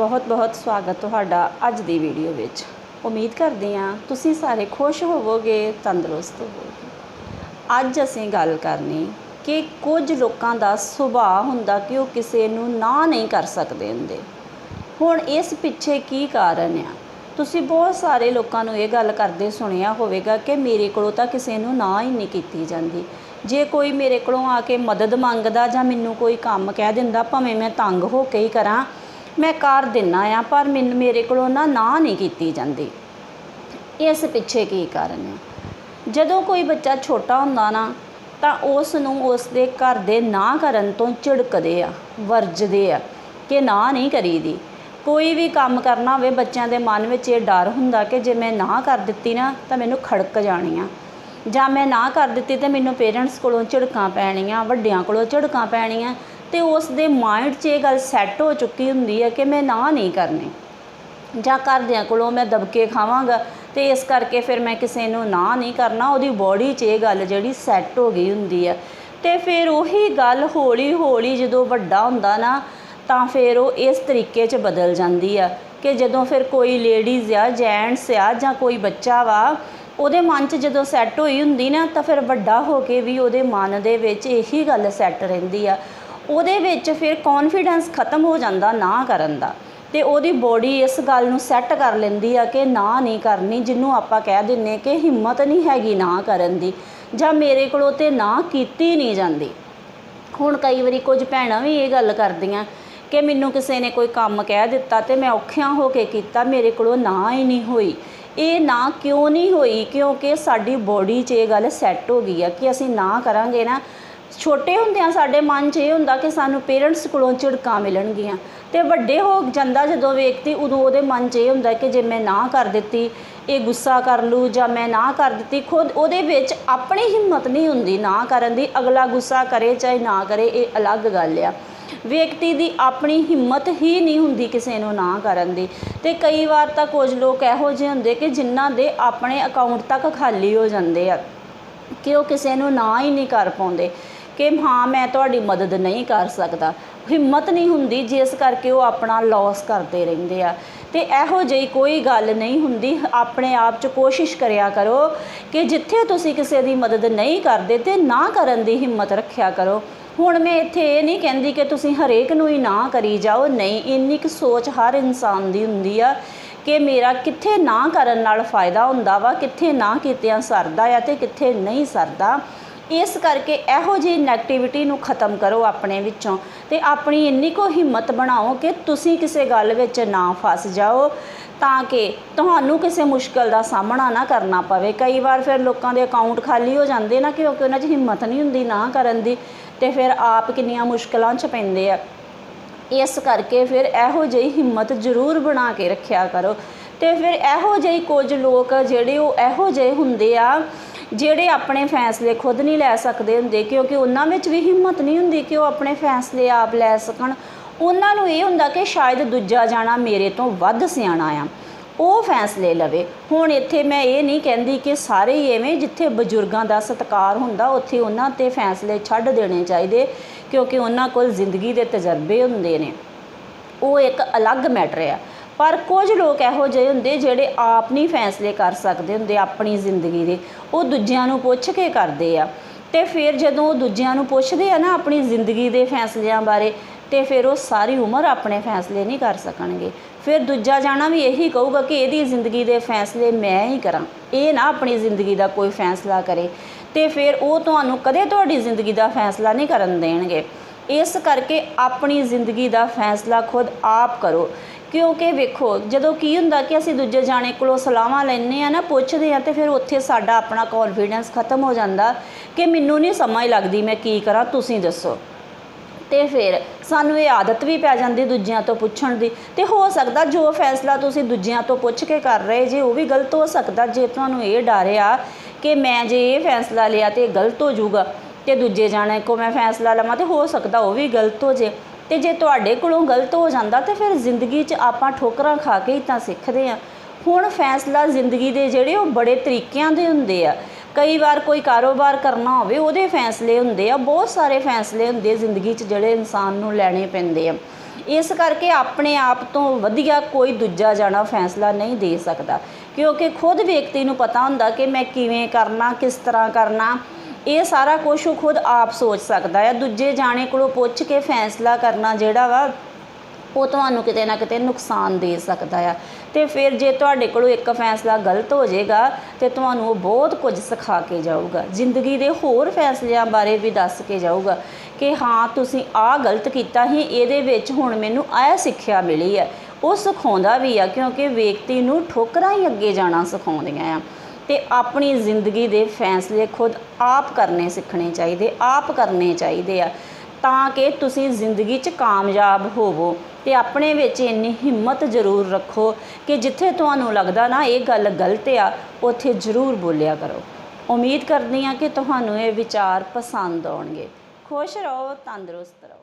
ਬਹੁਤ-ਬਹੁਤ ਸਵਾਗਤ ਤੁਹਾਡਾ ਅੱਜ ਦੀ ਵੀਡੀਓ ਵਿੱਚ। ਉਮੀਦ ਕਰਦੇ ਹਾਂ ਤੁਸੀਂ ਸਾਰੇ ਖੁਸ਼ ਹੋਵੋਗੇ, ਤੰਦਰੁਸਤ ਹੋਵੋਗੇ। ਅੱਜ ਅਸੀਂ ਗੱਲ ਕਰਨੀ ਕਿ ਕੁਝ ਲੋਕਾਂ ਦਾ ਸੁਭਾਅ ਹੁੰਦਾ ਕਿ ਉਹ ਕਿਸੇ ਨੂੰ ਨਾ ਨਹੀਂ ਕਰ ਸਕਦੇ ਹੁੰਦੇ। ਹੁਣ ਇਸ ਪਿੱਛੇ ਕੀ ਕਾਰਨ ਆ? ਤੁਸੀਂ ਬਹੁਤ ਸਾਰੇ ਲੋਕਾਂ ਨੂੰ ਇਹ ਗੱਲ ਕਰਦੇ ਸੁਣਿਆ ਹੋਵੇਗਾ ਕਿ ਮੇਰੇ ਕੋਲੋਂ ਤਾਂ ਕਿਸੇ ਨੂੰ ਨਾ ਹੀ ਨਹੀਂ ਕੀਤੀ ਜਾਂਦੀ। ਜੇ ਕੋਈ ਮੇਰੇ ਕੋਲੋਂ ਆ ਕੇ ਮਦਦ ਮੰਗਦਾ ਜਾਂ ਮੈਨੂੰ ਕੋਈ ਕੰਮ ਕਹਿ ਦਿੰਦਾ, ਭਾਵੇਂ ਮੈਂ ਤੰਗ ਹੋ ਕੇ ਹੀ ਕਰਾਂ ਮੈਂ ਕਰ ਦਿੰਨਾ ਆ, ਪਰ ਮੈਨੂੰ ਮੇਰੇ ਕੋਲੋਂ ਨਾ ਨਾ ਨਹੀਂ ਕੀਤੀ ਜਾਂਦੀ। ਇਸ ਪਿੱਛੇ ਕੀ ਕਾਰਨ ਹੈ ਜਦੋਂ ਕੋਈ ਬੱਚਾ ਛੋਟਾ ਹੁੰਦਾ ਨਾ, ਤਾਂ ਉਸ ਨੂੰ ਉਸ ਦੇ ਘਰ ਦੇ ਨਾ ਕਰਨ ਤੋਂ ਝਿੜਕਦੇ ਆ, ਵਰਜਦੇ ਆ ਕਿ ਨਾ ਨਹੀਂ ਕਰੀਦੀ। ਕੋਈ ਵੀ ਕੰਮ ਕਰਨਾ ਹੋਵੇ, ਬੱਚਿਆਂ ਦੇ ਮਨ ਵਿੱਚ ਇਹ ਡਰ ਹੁੰਦਾ ਕਿ ਜੇ ਮੈਂ ਨਾ ਕਰ ਦਿੱਤੀ ਨਾ, ਤਾਂ ਮੈਨੂੰ ਖੜਕ ਜਾਣੀ ਆ। ਜਾਂ ਮੈਂ ਨਾ ਕਰ ਦਿੱਤੀ ਤੇ ਮੈਨੂੰ ਪੇਰੈਂਟਸ ਕੋਲੋਂ ਝਿੜਕਾਂ ਪੈਣੀਆਂ, ਵੱਡਿਆਂ ਕੋਲੋਂ ਝਿੜਕਾਂ ਪੈਣੀਆਂ ਤੇ ਉਸ ਦੇ ਮਾਈਂਡ 'ਚ ਇਹ ਗੱਲ ਸੈੱਟ ਹੋ ਚੁੱਕੀ ਹੁੰਦੀ ਹੈ ਕਿ ਮੈਂ ਨਾ ਨਹੀਂ ਕਰਨੀ। ਜਾਂ ਘਰਦਿਆਂ ਕੋਲੋਂ ਮੈਂ ਦਬਕੇ ਖਾਵਾਂਗਾ ਤੇ ਇਸ ਕਰਕੇ ਫਿਰ ਮੈਂ ਕਿਸੇ ਨੂੰ ਨਾ ਨਹੀਂ ਕਰਨਾ। ਉਹਦੀ ਬੋਡੀ 'ਚ ਇਹ ਗੱਲ ਜਿਹੜੀ ਸੈੱਟ ਹੋ ਗਈ ਹੁੰਦੀ ਆ ਤੇ ਫਿਰ ਉਹੀ ਗੱਲ ਹੌਲੀ ਹੌਲੀ ਜਦੋਂ ਵੱਡਾ ਹੁੰਦਾ ਨਾ, ਤਾਂ ਫਿਰ ਉਹ ਇਸ ਤਰੀਕੇ 'ਚ ਬਦਲ ਜਾਂਦੀ ਆ ਕਿ ਜਦੋਂ ਫਿਰ ਕੋਈ ਲੇਡੀਜ਼ ਆ ਜੈਂਟਸ ਆ ਜਾਂ ਕੋਈ ਬੱਚਾ ਵਾ, ਉਹਦੇ ਮਨ 'ਚ ਜਦੋਂ ਸੈੱਟ ਹੋਈ ਹੁੰਦੀ ਨਾ, ਤਾਂ ਫਿਰ ਵੱਡਾ ਹੋ ਕੇ ਵੀ ਉਹਦੇ ਮਨ ਦੇ ਵਿੱਚ ਇਹੀ ਗੱਲ ਸੈੱਟ ਰਹਿੰਦੀ ਆ। ਉਹਦੇ ਵਿੱਚ ਫਿਰ ਕੌਨਫੀਡੈਂਸ ਖਤਮ ਹੋ ਜਾਂਦਾ ਨਾ ਕਰਨ ਦਾ। ਤੇ ਉਹਦੀ ਬੋਡੀ ਇਸ ਗੱਲ ਨੂੰ ਸੈੱਟ ਕਰ ਲੈਂਦੀ ਆ ਕਿ ਨਾ ਨਹੀਂ ਕਰਨੀ, ਜਿਹਨੂੰ ਆਪਾਂ ਕਹਿ ਦਿੰਨੇ ਕਿ ਹਿੰਮਤ ਨਹੀਂ ਹੈਗੀ ਨਾ ਕਰਨ ਦੀ, ਜਾਂ ਮੇਰੇ ਕੋਲੋਂ ਤੇ ਨਾ ਕੀਤੀ ਨਹੀਂ ਜਾਂਦੀ। ਹੁਣ ਕਈ ਵਾਰੀ ਕੁਝ ਭੈਣਾਂ ਵੀ ਇਹ ਗੱਲ ਕਰਦੀਆਂ ਕਿ ਮੈਨੂੰ ਕਿਸੇ ਨੇ ਕੋਈ ਕੰਮ ਕਹਿ ਦਿੱਤਾ ਤੇ ਮੈਂ ਔਖਿਆਂ ਹੋ ਕੇ ਕੀਤਾ, ਮੇਰੇ ਕੋਲੋਂ ਨਾ ਹੀ ਨਹੀਂ ਹੋਈ। ਇਹ ਨਾ ਕਿਉਂ ਨਹੀਂ ਹੋਈ? ਕਿਉਂਕਿ ਸਾਡੀ ਬੋਡੀ 'ਚ ਇਹ ਗੱਲ ਸੈੱਟ ਹੋ ਗਈ ਆ ਕਿ ਅਸੀਂ ਨਾ ਕਰਾਂਗੇ ਨਾ। ਛੋਟੇ ਹੁੰਦਿਆਂ ਸਾਡੇ ਮਨ 'ਚ ਇਹ ਹੁੰਦਾ ਕਿ ਸਾਨੂੰ ਪੇਰੈਂਟਸ ਕੋਲੋਂ ਝਿੜਕਾਂ ਮਿਲਣਗੀਆਂ। ਤੇ ਵੱਡੇ ਹੋ ਜਾਂਦਾ ਜਦੋਂ ਵਿਅਕਤੀ, ਉਦੋਂ ਉਹਦੇ ਮਨ 'ਚ ਇਹ ਹੁੰਦਾ ਕਿ ਜੇ ਮੈਂ ਨਾ ਕਰ ਦਿੱਤੀ, ਇਹ ਗੁੱਸਾ ਕਰ ਲੂ ਜਾਂ ਮੈਂ ਨਾ ਕਰ ਦਿੱਤੀ, ਖੁਦ ਉਹਦੇ ਵਿੱਚ ਆਪਣੀ ਹਿੰਮਤ ਨਹੀਂ ਹੁੰਦੀ ਨਾ ਕਰਨ ਦੀ। ਅਗਲਾ ਗੁੱਸਾ ਕਰੇ ਚਾਹੇ ਨਾ ਕਰੇ, ਇਹ ਅਲੱਗ ਗੱਲ ਆ। ਵਿਅਕਤੀ ਦੀ ਆਪਣੀ ਹਿੰਮਤ ਹੀ ਨਹੀਂ ਹੁੰਦੀ ਕਿਸੇ ਨੂੰ ਨਾ ਕਰਨ ਦੀ। ਤੇ ਕਈ ਵਾਰ ਤਾਂ ਕੁਝ ਲੋਕ ਇਹੋ ਜਿਹੇ ਹੁੰਦੇ ਕਿ ਜਿਨ੍ਹਾਂ ਦੇ ਆਪਣੇ ਅਕਾਊਂਟ ਤੱਕ ਖਾਲੀ ਹੋ ਜਾਂਦੇ ਆ ਕਿ ਉਹ ਕਿਸੇ ਨੂੰ ਨਾ ਹੀ ਨਹੀਂ ਕਰ ਪਾਉਂਦੇ। ਕਿ ਹਾਂ, ਮੈਂ ਤੁਹਾਡੀ ਮਦਦ ਨਹੀਂ ਕਰ ਸਕਦਾ। ਹਿੰਮਤ ਨਹੀਂ ਹੁੰਦੀ, ਜਿਸ ਕਰਕੇ ਉਹ ਆਪਣਾ ਲਾਸ ਕਰਦੇ ਰਹਿੰਦੇ ਆ। ਤੇ ਇਹੋ ਜਿਹੀ ਕੋਈ ਗੱਲ ਨਹੀਂ ਹੁੰਦੀ। ਆਪਣੇ ਆਪ 'ਚ ਕੋਸ਼ਿਸ਼ ਕਰਿਆ ਕਰੋ ਕਿ ਜਿੱਥੇ ਤੁਸੀਂ ਕਿਸੇ ਦੀ ਮਦਦ ਨਹੀਂ ਕਰਦੇ, ਤੇ ਨਾ ਕਰਨ ਦੀ ਹਿੰਮਤ ਰੱਖਿਆ ਕਰੋ। ਹੁਣ ਮੈਂ ਇੱਥੇ ਇਹ ਨਹੀਂ ਕਹਿੰਦੀ ਕਿ ਤੁਸੀਂ ਹਰੇਕ ਨੂੰ ਹੀ ਨਾ ਕਰੀ ਜਾਓ। ਨਹੀਂ, ਇੰਨੀ ਕੁ ਸੋਚ ਹਰ ਇਨਸਾਨ ਦੀ ਹੁੰਦੀ ਆ ਕਿ ਮੇਰਾ ਕਿੱਥੇ ਨਾ ਕਰਨ ਨਾਲ ਫਾਇਦਾ ਹੁੰਦਾ ਵਾ, ਕਿੱਥੇ ਨਾ ਕੀਤਿਆਂ ਸਰਦਾ ਆ ਤੇ ਕਿੱਥੇ ਨਹੀਂ ਸਰਦਾ। ਇਸ ਕਰਕੇ ਇਹੋ ਜਿਹੀ ਨੈਗੇਟਿਵਿਟੀ ਨੂੰ ਖਤਮ ਕਰੋ ਆਪਣੇ ਵਿੱਚੋਂ ਤੇ ਆਪਣੀ ਇੰਨੀ ਕੋ ਹਿੰਮਤ ਬਣਾਓ ਕਿ ਤੁਸੀਂ ਕਿਸੇ ਗੱਲ ਵਿੱਚ ਨਾ ਫਸ ਜਾਓ ਤਾਂ ਕਿ ਤੁਹਾਨੂੰ ਕਿਸੇ ਮੁਸ਼ਕਲ ਦਾ ਸਾਹਮਣਾ ਨਾ ਕਰਨਾ ਪਵੇ। ਕਈ ਵਾਰ ਫਿਰ ਲੋਕਾਂ ਦੇ ਅਕਾਊਂਟ ਖਾਲੀ ਹੋ ਜਾਂਦੇ ਨਾ ਕਿਉਂਕਿ ਉਹਨਾਂ 'ਚ ਹਿੰਮਤ ਨਹੀਂ ਹੁੰਦੀ ਨਾ ਕਰਨ ਦੀ ਤੇ ਫਿਰ ਆਪ ਕਿੰਨੀਆਂ ਮੁਸ਼ਕਲਾਂ 'ਚ ਪੈਂਦੇ ਆ। ਇਸ ਕਰਕੇ ਫਿਰ ਇਹੋ ਜਿਹੀ ਹਿੰਮਤ ਜ਼ਰੂਰ ਬਣਾ ਕੇ ਰੱਖਿਆ ਕਰੋ ਤੇ ਫਿਰ ਇਹੋ ਜਿਹੇ ਕੁਝ ਲੋਕ ਜਿਹੜੇ ਉਹ ਇਹੋ ਜਿਹੇ ਹੁੰਦੇ ਆ ਜਿਹੜੇ ਆਪਣੇ ਫੈਸਲੇ ਖੁਦ ਨਹੀਂ ਲੈ ਸਕਦੇ ਹੁੰਦੇ, ਕਿਉਂਕਿ ਉਹਨਾਂ ਵਿੱਚ ਵੀ ਹਿੰਮਤ ਨਹੀਂ ਹੁੰਦੀ ਕਿ ਉਹ ਆਪਣੇ ਫੈਸਲੇ ਆਪ ਲੈ ਸਕਣ। ਉਹਨਾਂ ਨੂੰ ਇਹ ਹੁੰਦਾ ਕਿ ਸ਼ਾਇਦ ਦੂਜਾ ਜਾਣਾ ਮੇਰੇ ਤੋਂ ਵੱਧ ਸਿਆਣਾ ਆ। ਉਹ ਫੈਸਲੇ ਲਵੇ। ਹੁਣ ਇੱਥੇ ਮੈਂ ਇਹ ਨਹੀਂ ਕਹਿੰਦੀ ਕਿ ਸਾਰੇ ਹੀ ਐਵੇਂ ਜਿੱਥੇ ਬਜ਼ੁਰਗਾਂ ਦਾ ਸਤਿਕਾਰ ਹੁੰਦਾ, ਉੱਥੇ ਉਹਨਾਂ ਤੇ ਫੈਸਲੇ ਛੱਡ ਦੇਣੇ ਚਾਹੀਦੇ, ਕਿਉਂਕਿ ਉਹਨਾਂ ਕੋਲ ਜ਼ਿੰਦਗੀ ਦੇ ਤਜਰਬੇ ਹੁੰਦੇ ਨੇ। ਉਹ ਇੱਕ ਅਲੱਗ ਮੈਟਰ ਆ। ਪਰ ਕੁਝ ਲੋਕ ਇਹੋ ਜਿਹੇ ਹੁੰਦੇ ਜਿਹੜੇ ਆਪ ਨਹੀਂ ਫੈਸਲੇ ਕਰ ਸਕਦੇ, ਹੁੰਦੇ ਆਪਣੀ ਜ਼ਿੰਦਗੀ ਦੇ। ਉਹ ਦੂਜਿਆਂ ਨੂੰ ਪੁੱਛ ਕੇ ਕਰਦੇ ਆ। ਤੇ ਫਿਰ ਜਦੋਂ ਉਹ ਦੂਜਿਆਂ ਨੂੰ ਪੁੱਛਦੇ ਆ ਨਾ ਆਪਣੀ ਜ਼ਿੰਦਗੀ ਦੇ ਫੈਸਲਿਆਂ ਬਾਰੇ, ਤੇ ਫਿਰ ਉਹ ਸਾਰੀ ਉਮਰ ਆਪਣੇ ਫੈਸਲੇ ਨਹੀਂ ਕਰ ਸਕਣਗੇ। ਫਿਰ ਦੂਜਾ ਜਾਣਾ ਵੀ ਇਹੀ ਕਹੂਗਾ ਕਿ ਇਹਦੀ ਜ਼ਿੰਦਗੀ ਦੇ ਫੈਸਲੇ ਮੈਂ ਹੀ ਕਰਾਂ। ਇਹ ਨਾ ਆਪਣੀ ਜ਼ਿੰਦਗੀ ਦਾ ਕੋਈ ਫੈਸਲਾ ਕਰੇ। ਤੇ ਫਿਰ ਉਹ ਤੁਹਾਨੂੰ ਕਦੇ ਤੁਹਾਡੀ ਜ਼ਿੰਦਗੀ ਦਾ ਫੈਸਲਾ ਨਹੀਂ ਕਰਨ ਦੇਣਗੇ। ਇਸ ਕਰਕੇ ਆਪਣੀ ਜ਼ਿੰਦਗੀ ਦਾ ਫੈਸਲਾ ਖੁਦ ਆਪ ਕਰੋ। ਕਿਉਂਕਿ ਵੇਖੋ, ਜਦੋਂ ਕੀ ਹੁੰਦਾ ਕਿ ਅਸੀਂ ਦੂਜੇ ਜਾਣੇ ਕੋਲੋਂ ਸਲਾਹਾਂ ਲੈਂਦੇ ਆ ਨਾ, ਪੁੱਛਦੇ ਆ ਤੇ ਫਿਰ ਉੱਥੇ ਸਾਡਾ ਆਪਣਾ ਕੌਨਫੀਡੈਂਸ ਖਤਮ ਹੋ ਜਾਂਦਾ ਕਿ ਮੈਨੂੰ ਨਹੀਂ ਸਮਝ ਲੱਗਦੀ ਮੈਂ ਕੀ ਕਰਾਂ, ਤੁਸੀਂ ਦੱਸੋ। ਤੇ ਫਿਰ ਸਾਨੂੰ ਇਹ ਆਦਤ ਵੀ ਪੈ ਜਾਂਦੀ ਦੂਜਿਆਂ ਤੋਂ ਪੁੱਛਣ ਦੀ। ਤੇ ਹੋ ਸਕਦਾ ਜੋ ਫੈਸਲਾ ਤੁਸੀਂ ਦੂਜਿਆਂ ਤੋਂ ਪੁੱਛ ਕੇ ਕਰ ਰਹੇ ਜੇ, ਉਹ ਵੀ ਗਲਤ ਹੋ ਸਕਦਾ ਜੇ ਤੁਹਾਨੂੰ ਇਹ ਡਰ ਆ ਕਿ ਮੈਂ ਜੇ ਇਹ ਫੈਸਲਾ ਲਿਆ ਤੇ ਇਹ ਗਲਤ ਹੋ ਜਾਊਗਾ ਤੇ ਦੂਜੇ ਜਾਣੇ ਕੋ ਮੈਂ ਫੈਸਲਾ ਲਵਾਂ ਤੇ ਹੋ ਸਕਦਾ ਉਹ ਵੀ ਗਲਤ ਹੋ ਜੇ। ਤੇ ਜੇ ਤੁਹਾਡੇ ਕੋਲੋਂ ਗਲਤ ਹੋ ਜਾਂਦਾ ਤੇ ਫਿਰ ਜ਼ਿੰਦਗੀ 'ਚ ਆਪਾਂ ਠੋਕਰਾਂ ਖਾ ਕੇ ਹੀ ਤਾਂ ਸਿੱਖਦੇ ਆ ਹੁਣ ਫੈਸਲਾ ਜ਼ਿੰਦਗੀ ਦੇ ਜਿਹੜੇ ਉਹ ਬੜੇ ਤਰੀਕਿਆਂ ਦੇ ਹੁੰਦੇ ਆ। ਕਈ ਵਾਰ ਕੋਈ ਕਾਰੋਬਾਰ ਕਰਨਾ ਹੋਵੇ, ਉਹਦੇ ਫੈਸਲੇ ਹੁੰਦੇ ਆ, ਬਹੁਤ ਸਾਰੇ ਫੈਸਲੇ ਹੁੰਦੇ ਜ਼ਿੰਦਗੀ 'ਚ ਜਿਹੜੇ ਇਨਸਾਨ ਨੂੰ ਲੈਣੇ ਪੈਂਦੇ ਆ। ਇਸ ਕਰਕੇ ਆਪਣੇ ਆਪ ਤੋਂ ਵਧੀਆ ਕੋਈ ਦੂਜਾ ਜਾਣਾ ਫੈਸਲਾ ਨਹੀਂ ਦੇ ਸਕਦਾ। ਕਿਉਂਕਿ ਖੁਦ ਵਿਅਕਤੀ ਨੂੰ ਪਤਾ ਹੁੰਦਾ ਕਿ ਮੈਂ ਕਿਵੇਂ ਕਰਨਾ, ਕਿਸ ਤਰ੍ਹਾਂ ਕਰਨਾ। ਇਹ ਸਾਰਾ ਕੁਝ ਉਹ ਖੁਦ ਆਪ ਸੋਚ ਸਕਦਾ ਹੈ। ਦੂਜੇ ਜਾਣੇ ਕੋਲੋਂ ਪੁੱਛ ਕੇ ਫੈਸਲਾ ਕਰਨਾ ਜਿਹੜਾ ਵਾ, ਉਹ ਤੁਹਾਨੂੰ ਕਿਤੇ ਨਾ ਕਿਤੇ ਨੁਕਸਾਨ ਦੇ ਸਕਦਾ ਆ। ਤੇ ਫਿਰ ਜੇ ਤੁਹਾਡੇ ਕੋਲੋਂ ਇੱਕ ਫੈਸਲਾ ਗਲਤ ਹੋ ਜਾਏਗਾ, ਤੇ ਤੁਹਾਨੂੰ ਉਹ ਬਹੁਤ ਕੁਝ ਸਿਖਾ ਕੇ ਜਾਊਗਾ। ਜ਼ਿੰਦਗੀ ਦੇ ਹੋਰ ਫੈਸਲਿਆਂ ਬਾਰੇ ਵੀ ਦੱਸ ਕੇ ਜਾਊਗਾ ਕਿ ਹਾਂ, ਤੁਸੀਂ ਆਹ ਗਲਤ ਕੀਤਾ ਸੀ, ਇਹਦੇ ਵਿੱਚ ਹੁਣ ਮੈਨੂੰ ਆਹ ਸਿੱਖਿਆ ਮਿਲੀ ਹੈ। ਉਹ ਸਿਖਾਉਂਦਾ ਵੀ ਆ, ਕਿਉਂਕਿ ਵਿਅਕਤੀ ਨੂੰ ਠੋਕਰਾਂ ਹੀ ਅੱਗੇ ਜਾਣਾ ਸਿਖਾਉਂਦੀਆਂ ਆ। ਤੇ ਆਪਣੀ ਜ਼ਿੰਦਗੀ ਦੇ ਫੈਸਲੇ ਖੁਦ ਆਪ ਕਰਨੇ ਸਿੱਖਣੇ ਚਾਹੀਦੇ, ਆਪ ਕਰਨੇ ਚਾਹੀਦੇ ਆ। ਤਾਂ ਕਿ ਤੁਸੀਂ ਜ਼ਿੰਦਗੀ 'ਚ ਕਾਮਯਾਬ ਹੋਵੋ ਤੇ ਆਪਣੇ ਵਿੱਚ ਇੰਨੀ ਹਿੰਮਤ ਜ਼ਰੂਰ ਰੱਖੋ ਕਿ ਜਿੱਥੇ ਤੁਹਾਨੂੰ ਲੱਗਦਾ ਨਾ ਇਹ ਗੱਲ ਗਲਤ ਆ, ਉੱਥੇ ਜ਼ਰੂਰ ਬੋਲਿਆ ਕਰੋ। ਉਮੀਦ ਕਰਦੀ ਹਾਂ ਕਿ ਤੁਹਾਨੂੰ ਇਹ ਵਿਚਾਰ ਪਸੰਦ ਆਉਣਗੇ। ਖੁਸ਼ ਰਹੋ, ਤੰਦਰੁਸਤ ਰਹੋ।